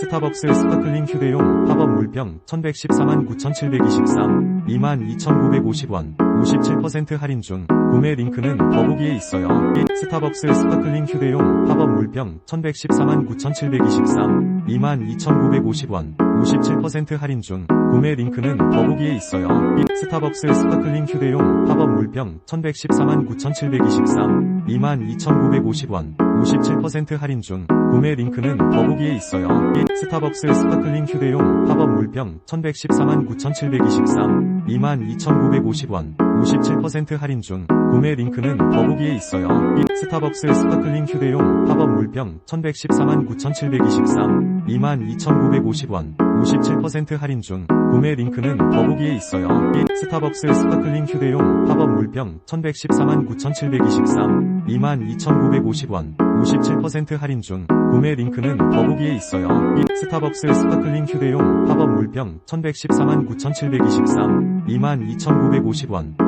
스타벅스 스파클링 휴대용 팝업 물병 1114만 9,723 22,950원 57% 할인 중 구매 링크는 더보기에 있어요. 스타벅스 스파클링 휴대용 팝업 물병 1114만 9,723 22,950원 57% 할인 중 구매 링크는 더보기에 있어요. 스타벅스 스파클링 휴대용 팝업 물병 1114만 9,723 22,950원 57% 할인 중 구매 링크는 더보기에 있어요. 스타벅스 스파클링 휴대용 팝업 물병 1114만 9,723 22,950원 57% 할인 중 구매 링크는 더보기에 있어요. 스타벅스 스파클링 휴대용 팝업 물병 1114만 9,723 22,950원 57% 할인 중 구매 링크는 더보기에 있어요. 스타벅스 스파클링 휴대용 팝업 물병 1114만 9,723 22,950원 57% 할인 중 구매 링크는 더보기에 있어요. 스타벅스 스파클링 휴대용 팝업 물병 1114만 9,723 22,950원